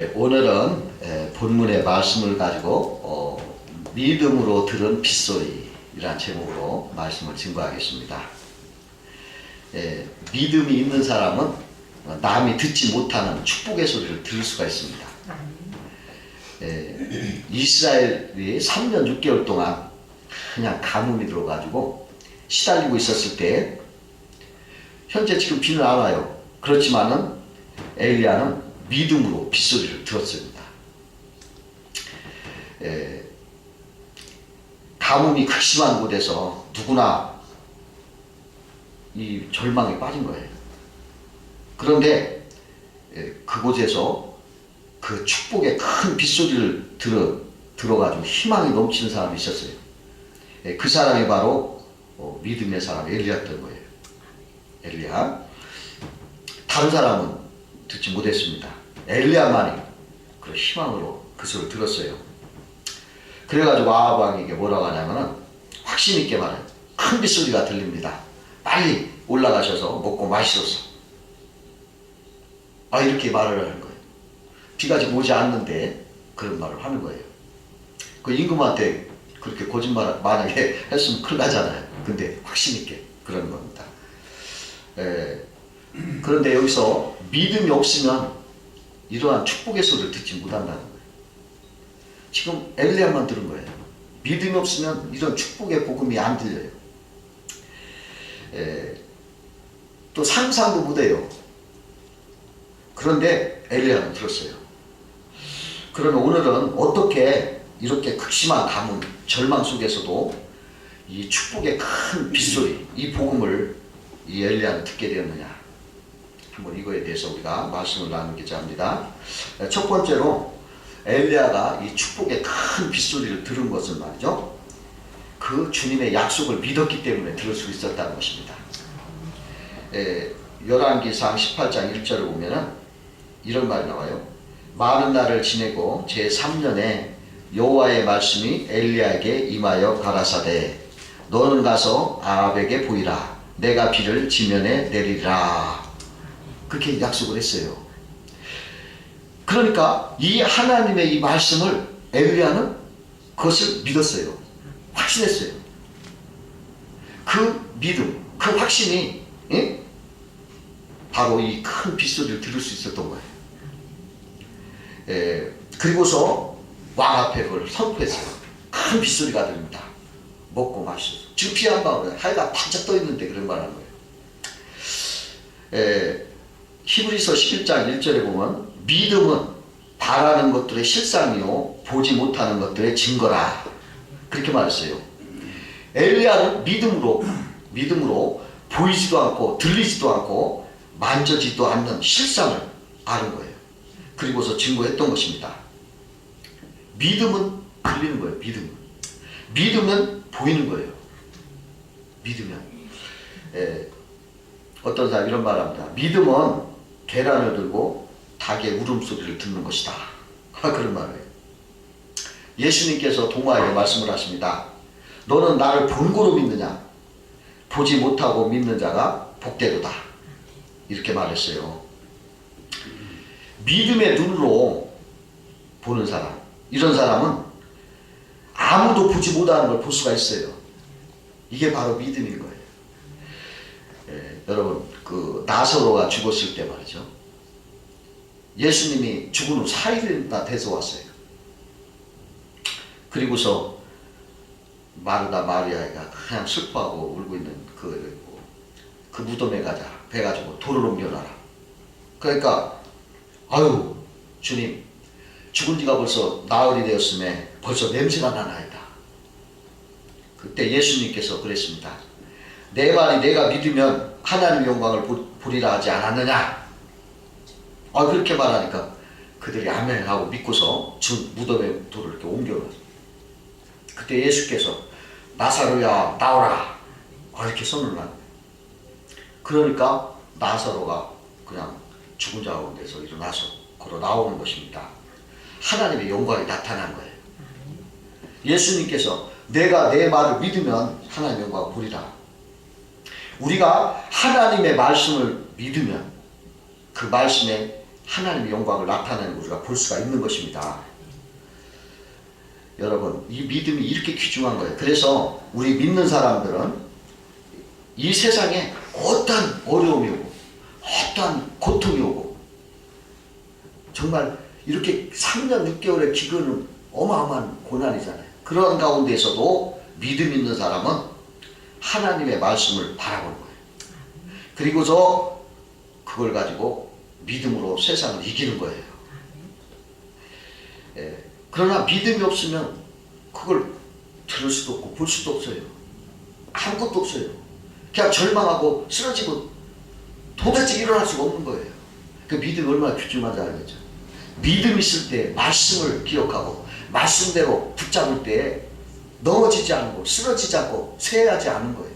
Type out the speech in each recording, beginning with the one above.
네, 오늘은 에, 본문의 말씀을 가지고 어, 믿음으로 들은 빗소리라는 제목으로 말씀을 증거하겠습니다. 에, 믿음이 있는 사람은 어, 남이 듣지 못하는 축복의 소리를 들을 수가 있습니다. 에, 이스라엘이 3년 6개월 동안 그냥 가뭄이 들어가지고 시달리고 있었을 때 현재 지금 비는 안 와요. 그렇지만은 엘리야는 믿음으로 빗소리를 들었습니다. 에, 가뭄이 극심한 곳에서 누구나 이 절망에 빠진 거예요. 그런데 에, 그곳에서 그 축복의 큰 빗소리를 들어 들어가지고 희망이 넘치는 사람이 있었어요. 에, 그 사람이 바로 어, 믿음의 사람 엘리야였던 거예요. 엘리야. 다른 사람은 듣지 못했습니다. 엘리야만이 그 희망으로 그 소리를 들었어요. 그래가지고 아합 왕에게 뭐라고 하냐면은 확신 있게 말해. 큰 빗소리가 들립니다. 빨리 올라가셔서 먹고 마시소서. 아 이렇게 말을 하는 거예요. 비가 지금 오지 않는데 그런 말을 하는 거예요. 그 임금한테 그렇게 거짓말 만약에 했으면 큰일 나잖아요. 근데 확신 있게 그러는 겁니다. 에, 그런데 여기서 믿음이 없으면 이러한 축복의 소리를 듣지 못한다는 거예요. 지금 엘리야만 들은 거예요. 믿음이 없으면 이런 축복의 복음이 안 들려요. 에, 또 상상도 못해요. 그런데 엘리야는 들었어요. 그러면 오늘은 어떻게 이렇게 극심한 가뭄, 절망 속에서도 이 축복의 큰 빗소리, 이 복음을 이 엘리야는 듣게 되었느냐? 한번 이거에 대해서 우리가 말씀을 나누고자 합니다. 첫 번째로 엘리야가 이 축복의 큰 빗소리를 들은 것은 말이죠. 그 주님의 약속을 믿었기 때문에 들을 수 있었다는 것입니다. 에, 열왕기상 18장 1절을 보면은 이런 말이 나와요. 많은 날을 지내고 제 3년에 여호와의 말씀이 엘리야에게 임하여 가라사대 너는 가서 아합에게 보이라 내가 비를 지면에 내리라 그렇게 약속을 했어요. 그러니까 이 하나님의 이 말씀을 엘리야는 그것을 믿었어요. 확신했어요. 그 믿음, 그 확신이 예? 바로 이큰 빗소리를 들을 수 있었던 거예요. 에, 그리고서 왕 앞에 그걸 선포했어요. 큰 빗소리가 들립니다. 먹고 마시소. 지금 피한 방울 하여가 반짝 떠 있는데 그런 말 하는 거예요. 에, 히브리서 11장 1절에 보면 믿음은 바라는 것들의 실상이요 보지 못하는 것들의 증거라 그렇게 말했어요. 엘리야는 믿음으로 믿음으로 보이지도 않고 들리지도 않고 만져지도 않는 실상을 아는 거예요. 그리고서 증거했던 것입니다. 믿음은 들리는 거예요. 믿음은 믿으면 보이는 거예요. 믿으면 에, 어떤 사람 이런 말합니다. 믿음은 계란을 들고 닭의 울음소리를 듣는 것이다. 그런 말이에요. 예수님께서 동화에게 말씀을 하십니다. 너는 나를 본고로 믿느냐? 보지 못하고 믿는 자가 복되도다. 이렇게 말했어요. 믿음의 눈으로 보는 사람, 이런 사람은 아무도 보지 못하는 걸 볼 수가 있어요. 이게 바로 믿음인 거예요. 예, 여러분, 그 나사로가 죽었을 때 말이죠. 예수님이 죽은 후 4일이나 돼서 왔어요. 그리고서 마르다 마리아가 그냥 슬퍼하고 울고 있는 그, 그 무덤에 가자. 해가지고 돌을 옮겨놔라. 그러니까, 아유, 주님, 죽은 지가 벌써 나흘이 되었음에 벌써 냄새가 나나이다. 그때 예수님께서 그랬습니다. 내 말이 내가 믿으면 하나님 영광을 보리라 하지 않았느냐? 아, 그렇게 말하니까 그들이 아멘 하고 믿고서 주 무덤에 돌을 이렇게 옮겨놨어요. 그때 예수께서 나사로야 나오라. 아, 이렇게 손을 놔. 그러니까 나사로가 그냥 죽은 자 가운데서 일어나서 걸어 나오는 것입니다. 하나님의 영광이 나타난 거예요. 예수님께서 내가 내 말을 믿으면 하나님의 영광을 보리라. 우리가 하나님의 말씀을 믿으면 그 말씀에 하나님의 영광을 나타내는 걸 우리가 볼 수가 있는 것입니다. 여러분, 이 믿음이 이렇게 귀중한 거예요. 그래서 우리 믿는 사람들은 이 세상에 어떠한 어려움이 오고, 어떠한 고통이 오고, 정말 이렇게 3년 6개월의 기근은 어마어마한 고난이잖아요. 그런 가운데서도 믿음 있는 사람은 하나님의 말씀을 바라보는 거예요. 그리고서 그걸 가지고 믿음으로 세상을 이기는 거예요. 예, 그러나 믿음이 없으면 그걸 들을 수도 없고 볼 수도 없어요. 아무것도 없어요. 그냥 절망하고 쓰러지고 도대체 일어날 수가 없는 거예요. 그 믿음이 얼마나 귀중한지 알겠죠? 믿음 있을 때 말씀을 기억하고 말씀대로 붙잡을 때 넘어지지 않고 쓰러지지 않고 쇠하지 않은 거예요.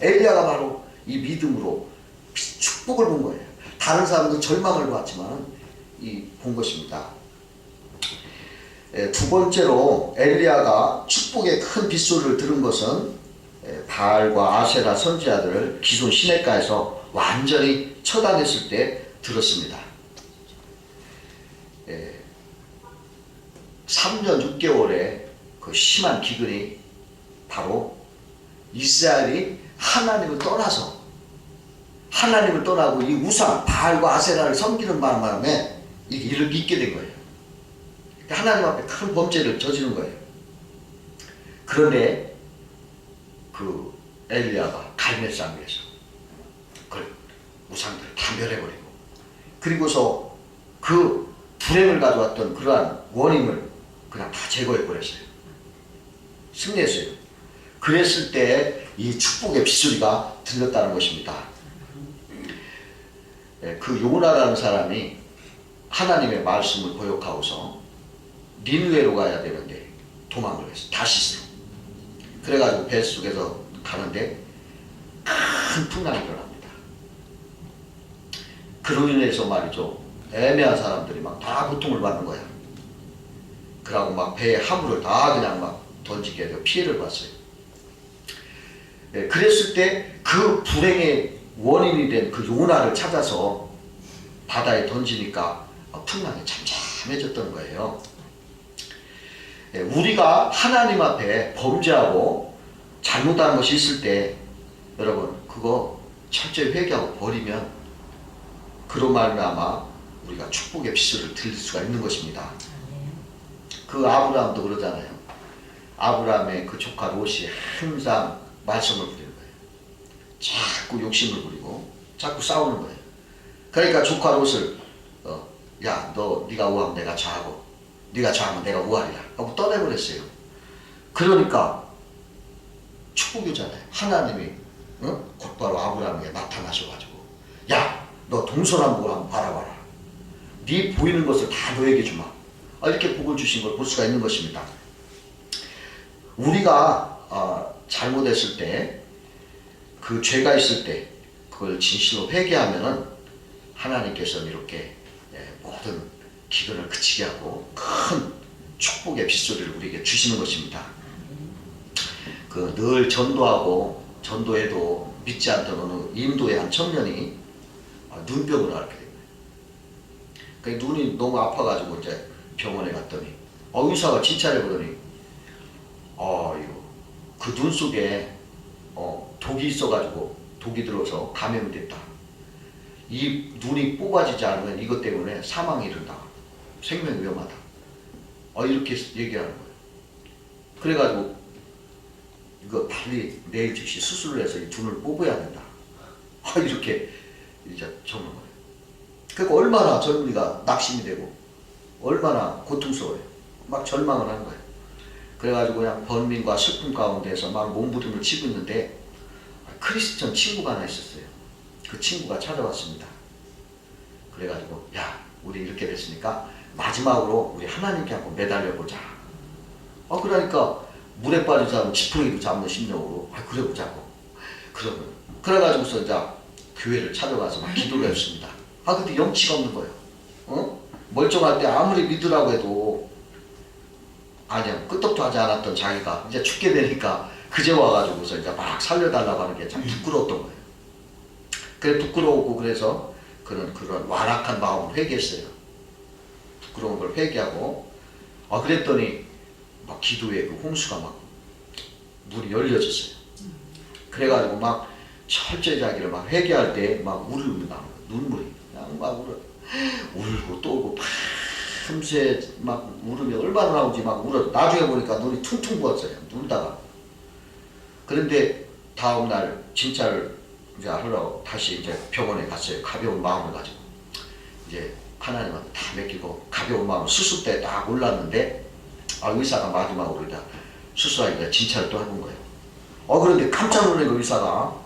엘리야가 바로 이 믿음으로 축복을 본 거예요. 다른 사람은 절망을 봤지만 이 본 것입니다. 예, 두 번째로 엘리야가 축복의 큰 빗소리를 들은 것은 예, 바알과 아세라 선지자들을 기존 시내가에서 완전히 처단했을 때 들었습니다. 예, 3년 6개월의 그 심한 기근이 바로 이스라엘이 하나님을 떠나서 하나님을 떠나고 이 우상 바알과 아세라를 섬기는 바람에 이게 이렇게 있게 된 거예요. 하나님 앞에 큰 범죄를 저지른 거예요. 그런데 그 엘리야가 갈멜산에서 그 우상들을 다 멸해버리고 그리고서 그 불행을 가져왔던 그러한 원인을 그냥 다 제거해버렸어요. 승리했어요. 그랬을 때 이 축복의 빗소리가 들렸다는 것입니다. 예, 그 요나라는 사람이 하나님의 말씀을 고역하고서 니누에로 가야 되는데 도망을 했어. 다시스로. 그래가지고 배 속에서 가는데 큰 풍랑이 일어납니다. 그로 인해서 말이죠. 애매한 사람들이 막 다 고통을 받는 거야. 그러고 막 배에 화물을 다 그냥 막 던지게 해서 피해를 봤어요. 예, 그랬을 때 그 불행의 원인이 된 그 요나를 찾아서 바다에 던지니까 풍랑이 잠잠해졌던 거예요. 예, 우리가 하나님 앞에 범죄하고 잘못한 것이 있을 때 여러분 그거 철저히 회개하고 버리면 그로 말미암아 우리가 축복의 빛을 들릴 수가 있는 것입니다. 그 아브라함도 그러잖아요. 아브라함의 그 조카 롯이 항상 말썽을 부리는 거예요. 자꾸 욕심을 부리고 자꾸 싸우는 거예요. 그러니까 조카 롯을 어, 야, 너 네가 우하면 내가 좌하고 네가 좌하면 내가 우하리라 하고 떠내버렸어요. 그러니까 축복이잖아요. 하나님이 어? 곧바로 아브라함에게 나타나셔가지고 야, 너 동서남북을 한번 바라봐라. 네 보이는 것을 다 너에게 주마. 아, 이렇게 복을 주신 걸 볼 수가 있는 것입니다. 우리가 어, 잘못했을 때 그 죄가 있을 때 그걸 진실로 회개하면은 하나님께서는 이렇게 예, 모든 기근을 그치게 하고 큰 축복의 빗소리를 우리에게 주시는 것입니다. 그 늘 전도하고 전도해도 믿지 않던 어느 인도의 한 청년이 아, 눈병을 앓게 됩니다. 그 눈이 너무 아파가지고 이제 병원에 갔더니 어 의사가 진찰해 보더니 어 이거 그눈 속에 어 독이 있어가지고 독이 들어서 감염이 됐다. 이 눈이 뽑아지지 않으면 이것 때문에 사망이 이른다. 생명 위험하다. 어 이렇게 얘기하는 거예요. 그래가지고 이거 빨리 내일 즉시 수술을 해서 이 눈을 뽑아야 된다. 아 이렇게 이제 적는 거예요. 그러니까 얼마나 젊은이가 낙심이 되고 얼마나 고통스러워요. 막 절망을 하는 거예요. 그래가지고 그냥 번민과 슬픔 가운데서 막 몸부림을 치고 있는데 크리스천 친구가 하나 있었어요. 그 친구가 찾아왔습니다. 그래가지고 야 우리 이렇게 됐으니까 마지막으로 우리 하나님께 한번 매달려 보자. 어 그러니까 물에 빠지지 않으면 지푸라기도 잡는 심령으로 아 그래 보자고. 그러면 그래가지고서 이제 교회를 찾아가서 막 기도를 했습니다. 아 근데 영치가 없는 거예요. 어? 멀쩡할 때 아무리 믿으라고 해도 아니야 끄떡도 하지 않았던 자기가 이제 죽게 되니까 그제 와가지고서 이제 막 살려달라고 하는 게 참 부끄러웠던 거예요. 그래 부끄러웠고 그래서 그 그런 그런 완악한 마음을 회개했어요. 부끄러운 걸 회개하고 아 그랬더니 막 기도에 그 홍수가 막 문이 열려졌어요. 그래가지고 막 철저히 자기를 막 회개할 때 막 울음이 나는. 눈물이 그냥 막 울어 울고 또 울고 밤새 막 울음이 얼마나 나오지 막 울어 나중에 보니까 눈이 퉁퉁 부었어요. 울다가 그런데 다음 날 진찰을 이제 하려고 다시 이제 병원에 갔어요. 가벼운 마음을 가지고 이제 하나님한테 다 맡기고 가벼운 마음 수술 때딱 올랐는데 아 의사가 마지막으로 이제 수술하기가 진찰을 또 해본 거예요. 어 그런데 깜짝 놀란 그 의사가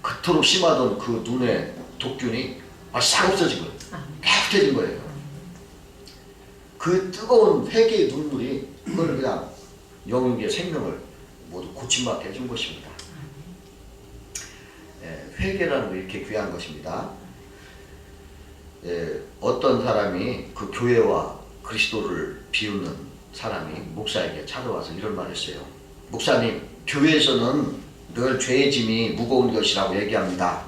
그토록 심하던 그 눈에 독균이 아싹 없어진 거예요. 깨끗해진 거예요. 그 뜨거운 회개의 눈물이 그걸 그냥 영육의 생명을 모두 고침받게 해준 것입니다. 예, 회개라는 거 이렇게 귀한 것입니다. 예, 어떤 사람이 그 교회와 그리스도를 비웃는 사람이 목사에게 찾아와서 이런 말을 했어요. 목사님, 교회에서는 늘 죄의 짐이 무거운 것이라고 얘기합니다.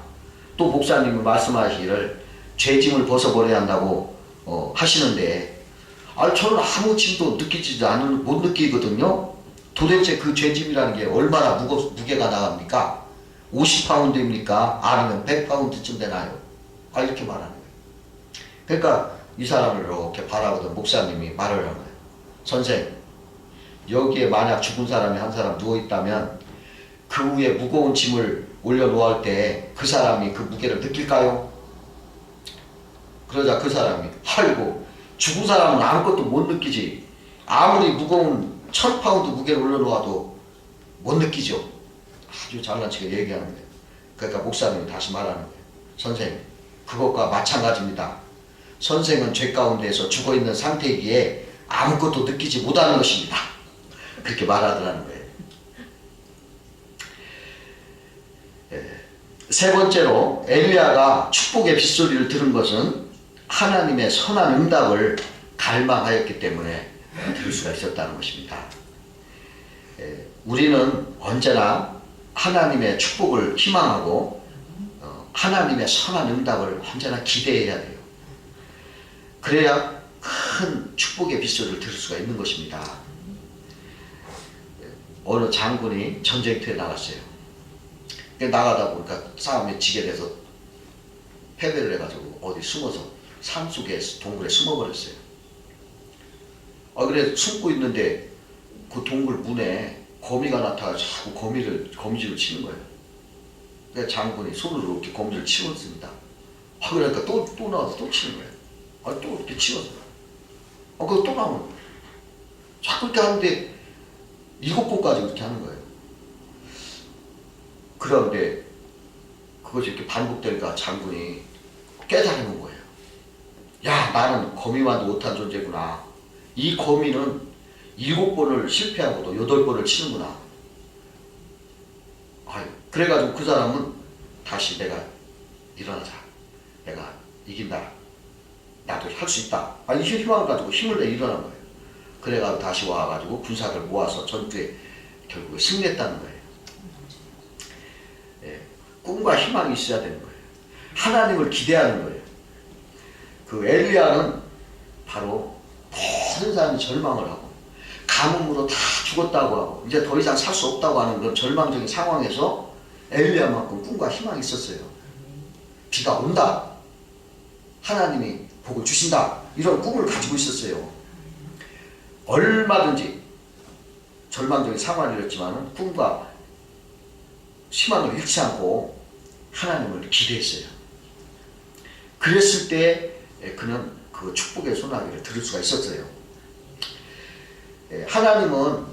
또 목사님은 말씀하시기를 죄 짐을 벗어버려야 한다고 어, 하시는데 아, 저는 아무 짐도 느끼지 않은 못 느끼거든요. 도대체 그 죄짐이라는 게 얼마나 무거, 무게가 나갑니까? 50파운드입니까? 아니면 100파운드쯤 되나요? 아, 이렇게 말하는 거예요. 그러니까 이 사람을 이렇게 바라보던 목사님이 말을 하는 거예요. 선생, 여기에 만약 죽은 사람이 한 사람 누워있다면 그 위에 무거운 짐을 올려놓을 때 그 사람이 그 무게를 느낄까요? 그러자 그 사람이 아이고 죽은 사람은 아무것도 못 느끼지. 아무리 무거운 천 파운드 무게를 올려놓아도 못 느끼죠. 아주 잘난치게 얘기하는 거예요 그러니까 목사님이 다시 말하는 거예요 선생님 그것과 마찬가지입니다. 선생은 죄 가운데서 죽어 있는 상태이기에 아무것도 느끼지 못하는 것입니다. 그렇게 말하더라는 거예요. 세 번째로 엘리야가 축복의 빗소리를 들은 것은 하나님의 선한 응답을 갈망하였기 때문에 들을 수가 있었다는 것입니다. 에, 우리는 언제나 하나님의 축복을 희망하고 어, 하나님의 선한 응답을 언제나 기대해야 돼요. 그래야 큰 축복의 빗소리를 들을 수가 있는 것입니다. 에, 어느 장군이 전쟁터에 나갔어요. 나가다 보니까 싸움에 지게 돼서 패배를 해가지고 어디 숨어서 산 속에 동굴에 숨어버렸어요. 아 그래 숨고 있는데 그 동굴 문에 거미가 나타나 자꾸 거미를 거미줄을 치는 거예요. 그 장군이 손으로 이렇게 거미줄 치고 있습니다. 아 그러니까 또 또 나와서 또 치는 거예요. 아 또 이렇게 치워서. 아 그거 또 나오는. 자꾸 이렇게 하는데 일곱 번까지 그렇게 하는 거예요. 그런데 그것이 이렇게 반복되니까 장군이 깨달은 거예요. 야, 나는 거미만도 못한 존재구나. 이 거미는 일곱 번을 실패하고도 여덟 번을 치는구나. 아유, 그래가지고 그 사람은 다시 내가 일어나자. 내가 이긴다. 나도 할 수 있다. 아, 이 희망을 가지고 힘을 내 일어난 거예요. 그래가지고 다시 와가지고 군사를 모아서 전투에 결국에 승리했다는 거예요. 예, 꿈과 희망이 있어야 되는 거예요. 하나님을 기대하는 거예요. 그 엘리야는 바로 모든 사람이 절망을 하고 가뭄으로 다 죽었다고 하고 이제 더 이상 살 수 없다고 하는 그런 절망적인 상황에서 엘리야만큼 꿈과 희망이 있었어요. 비가 온다. 하나님이 복을 주신다. 이런 꿈을 가지고 있었어요. 얼마든지 절망적인 상황이었지만 꿈과 희망을 잃지 않고 하나님을 기대했어요. 그랬을 때 그는 그 축복의 소나기를 들을 수가 있었어요. 예, 하나님은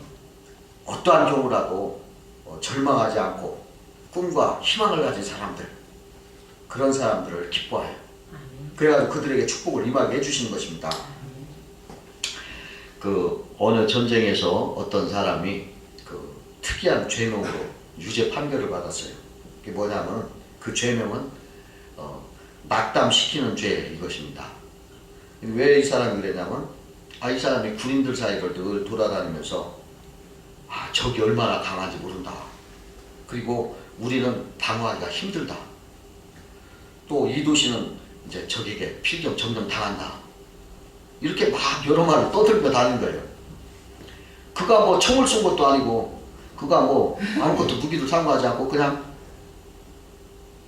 어떠한 경우라도 어, 절망하지 않고 꿈과 희망을 가진 사람들 그런 사람들을 기뻐해요. 그래가지고 그들에게 축복을 임하게 해주시는 것입니다. 그 어느 전쟁에서 어떤 사람이 그 특이한 죄명으로 유죄 판결을 받았어요. 그게 뭐냐면 그 죄명은 어, 낙담시키는 죄 이것입니다. 왜 이 사람이 그랬냐면 아 이 사람이 군인들 사이를 늘 돌아다니면서 아 적이 얼마나 강한지 모른다. 그리고 우리는 방어하기가 힘들다. 또 이 도시는 이제 적에게 필경 점령 당한다. 이렇게 막 여러 말을 떠들며 다닌 거예요. 그가 뭐 총을 쏜 것도 아니고 그가 뭐 아무것도 무기도 상관하지 않고 그냥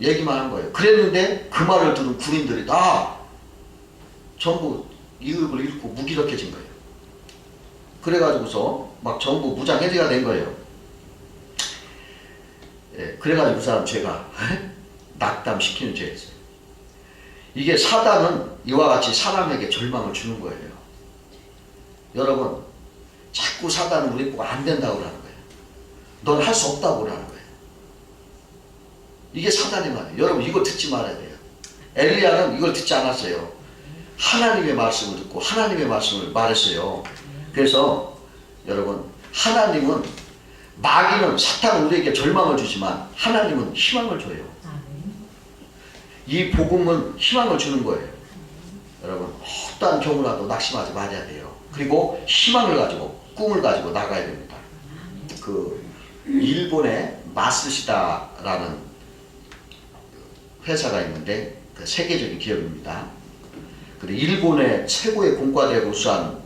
얘기만 한 거예요. 그랬는데 그 말을 들은 군인들이 다 전부 이익을 잃고 무기력해진 거예요. 그래가지고서 막 전부 무장해제가 된 거예요. 예, 그래가지고 그 사람 죄가 낙담시키는 죄였어요. 이게 사단은 이와 같이 사람에게 절망을 주는 거예요. 여러분, 자꾸 사단은 우리 보고 안 된다고 그러는 거예요. 넌 할 수 없다고 그러는 거예요. 이게 사단의 말이에요. 여러분, 이거 듣지 말아야 돼요. 엘리야는 이걸 듣지 않았어요. 하나님의 말씀을 듣고 하나님의 말씀을 말했어요. 그래서 여러분, 하나님은 마귀는 사탄은 우리에게 절망을 주지만 하나님은 희망을 줘요. 이 복음은 희망을 주는 거예요. 여러분 어떠한 경우라도 낙심하지 말아야 돼요. 그리고 희망을 가지고 꿈을 가지고 나가야 됩니다. 그 일본의 마스시다라는 회사가 있는데 그 세계적인 기업입니다. 그리고 일본의 최고의 공과대를 우수한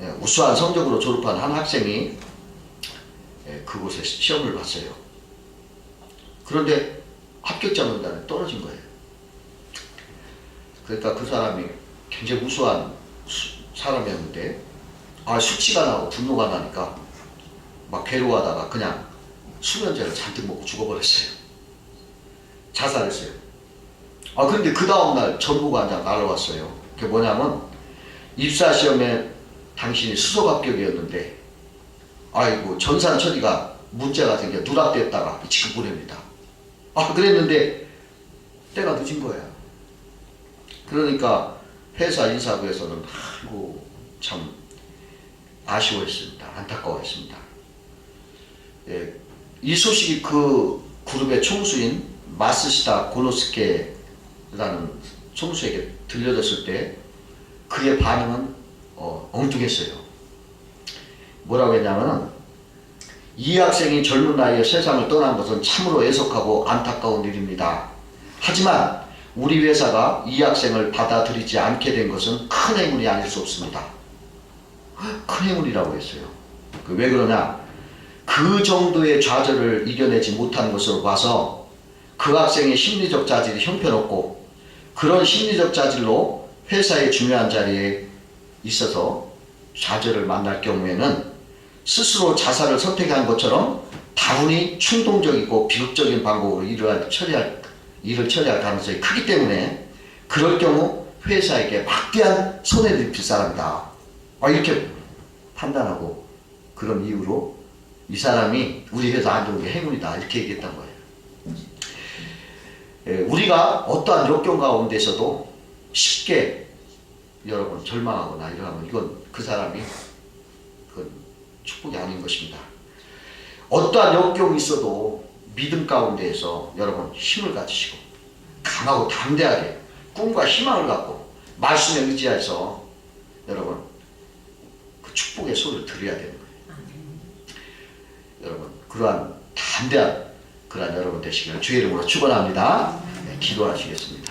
예, 우수한 성적으로 졸업한 한 학생이 예, 그곳에 시험을 봤어요. 그런데 합격자 명단에 떨어진 거예요. 그러니까 그 사람이 굉장히 우수한 수- 사람이었는데 아 수치가 나고 분노가 나니까 막 괴로워하다가 그냥 수면제를 잔뜩 먹고 죽어버렸어요. 자살했어요. 아 근데 그 다음날 전부가 그냥 날라왔어요. 그게 뭐냐면 입사 시험에 당신이 수석 합격이었는데 아이고 전산 처리가 문제가 생겨 누락됐다가 지금 보냅니다. 아 그랬는데 때가 늦은 거야. 그러니까 회사 인사부에서는 아이고 참 아쉬워했습니다. 안타까워했습니다. 예, 이 소식이 그 그룹의 총수인 마스시다 고노스케라는 총수에게 들려졌을 때 그의 반응은 어, 엉뚱했어요. 뭐라고 했냐면은 이 학생이 젊은 나이에 세상을 떠난 것은 참으로 애석하고 안타까운 일입니다. 하지만 우리 회사가 이 학생을 받아들이지 않게 된 것은 큰 행운이 아닐 수 없습니다. 큰 행운이라고 했어요. 그 왜 그러냐? 그 정도의 좌절을 이겨내지 못한 것으로 봐서 그 학생의 심리적 자질이 형편없고 그런 심리적 자질로 회사의 중요한 자리에 있어서 좌절을 만날 경우에는 스스로 자살을 선택한 것처럼 다분히 충동적이고 비극적인 방법으로 일을 처리할 일을 처리할 가능성이 크기 때문에 그럴 경우 회사에게 막대한 손해를 입힐 사람이다. 아, 이렇게 판단하고 그런 이유로 이 사람이 우리 회사 안 좋은 게 행운이다 이렇게 얘기했던 거예요. 예, 우리가 어떠한 역경 가운데서도 쉽게 여러분 절망하거나 이러면 이건 그 사람이 그 축복이 아닌 것입니다. 어떠한 역경이 있어도 믿음 가운데에서 여러분 힘을 가지시고 강하고 담대하게 꿈과 희망을 갖고 말씀에 의지해서 여러분 그 축복의 소리를 들어야 되는 거예요. 여러분 그러한 담대한 그러한 여러분 되시기를 주의 이름으로 축원합니다. 네, 기도하시겠습니다.